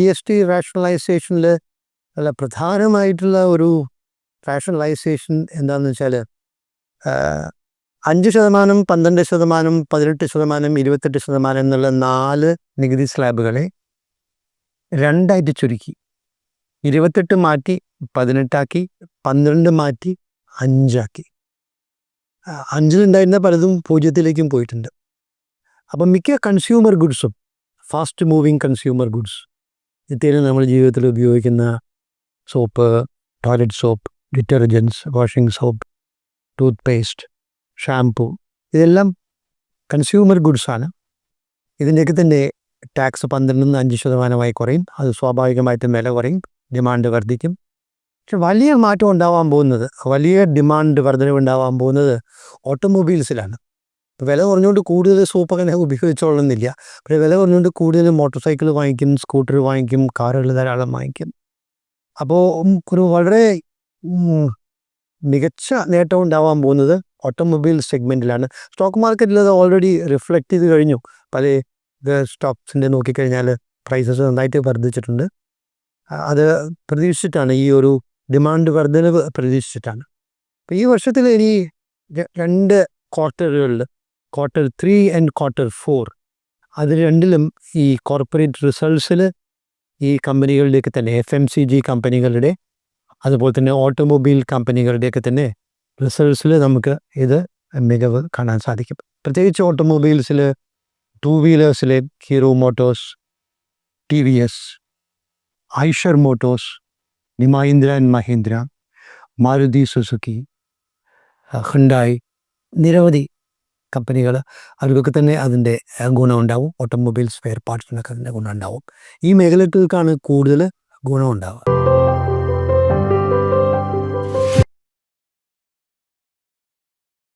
G S T റാഷണലൈസേഷനിൽ അല്ല പ്രധാനമായിട്ടുള്ള ഒരു റാഷണലൈസേഷൻ എന്താണെന്ന് വെച്ചാൽ അഞ്ച് ശതമാനം പന്ത്രണ്ട് ശതമാനം പതിനെട്ട് ശതമാനം ഇരുപത്തെട്ട് ശതമാനം എന്നുള്ള നാല് നികുതി സ്ലാബുകളെ രണ്ടായിട്ട് ചുരുക്കി. ഇരുപത്തെട്ട് മാറ്റി പതിനെട്ടാക്കി പന്ത്രണ്ട് മാറ്റി അഞ്ചാക്കി. അഞ്ചിലുണ്ടായിരുന്ന പലതും പൂജ്യത്തിലേക്കും പോയിട്ടുണ്ട്. അപ്പം മിക്ക കൺസ്യൂമർ ഗുഡ്സും ഫാസ്റ്റ് മൂവിങ് കൺസ്യൂമർ ഗുഡ്സ് നിത്യേന നമ്മൾ ജീവിതത്തിൽ ഉപയോഗിക്കുന്ന soap toilet soap detergents washing soap toothpaste shampoo ഇതെല്ലാം കൺസ്യൂമർ ഗുഡ്സാണ്. ഇതിന്റെയൊക്കെ തന്നെ ടാക്സ് പന്ത്രണ്ടിൽ നിന്ന് അഞ്ച് ശതമാനമായി കുറയും. അത് സ്വാഭാവികമായിട്ടും വില കുറയും. ഡിമാൻഡ് വർദ്ധിക്കും. പക്ഷെ വലിയ മാറ്റം ഉണ്ടാവാൻ പോകുന്നത് വലിയ ഡിമാൻഡ് വർധനവ് ഉണ്ടാവാൻ പോകുന്നത് ഓട്ടോമൊബൈൽസിലാണ്. വില കുറഞ്ഞുകൊണ്ട് കൂടുതൽ സൂപ്പർ അങ്ങനെ ഉപയോഗിച്ചോളുന്നില്ല പക്ഷേ വില കുറഞ്ഞുകൊണ്ട് കൂടുതൽ മോട്ടോർ സൈക്കിൾ വാങ്ങിക്കും സ്കൂട്ടർ വാങ്ങിക്കും കാറുകൾ ധാരാളം വാങ്ങിക്കും. അപ്പോൾ ഒരു വളരെ മികച്ച നേട്ടം ഉണ്ടാവാൻ പോകുന്നത് ഓട്ടോമൊബൈൽ സെഗ്മെന്റിലാണ്. സ്റ്റോക്ക് മാർക്കറ്റിൽ അത് ഓൾറെഡി റിഫ്ലക്റ്റ് ചെയ്ത് കഴിഞ്ഞു. പല സ്റ്റോക്സിന്റെ നോക്കിക്കഴിഞ്ഞാൽ പ്രൈസസ് നന്നായിട്ട് വർദ്ധിച്ചിട്ടുണ്ട്. അത് പ്രതീക്ഷിച്ചിട്ടാണ് ഈ ഒരു ഡിമാൻഡ് വർധനവ് പ്രതീക്ഷിച്ചിട്ടാണ്. അപ്പോൾ ഈ വർഷത്തിൽ ഇനി രണ്ട് ക്വാർട്ടറുകളിൽ quarter three and quarter four അത് രണ്ടിലും ഈ കോർപ്പറേറ്റ് റിസൾട്ട്സിൽ ഈ കമ്പനികളുടെയൊക്കെ തന്നെ എഫ് എം സി ജി കമ്പനികളുടെ അതുപോലെ തന്നെ ഓട്ടോമൊബൈൽ കമ്പനികളുടെയൊക്കെ തന്നെ റിസൾട്ട്സിൽ നമുക്ക് ഇത് മികവ് കാണാൻ സാധിക്കും. പ്രത്യേകിച്ച് ഓട്ടോമൊബൈൽസിൽ two വീലേഴ്സിലെ Hero Motors T V S Eicher Motors നിമാഹീന്ദ്ര and Mahindra Maruti Suzuki Hyundai നിരവധി കമ്പനികൾ അവർക്കൊക്കെ തന്നെ അതിന്റെ ഗുണമുണ്ടാവും. ഓട്ടോമൊബൈൽ സ്പെയർ പാർട്സിനൊക്കെ അതിന്റെ ഗുണമുണ്ടാവും. ഈ മേഖലകൾക്കാണ് കൂടുതൽ ഗുണമുണ്ടാവുക.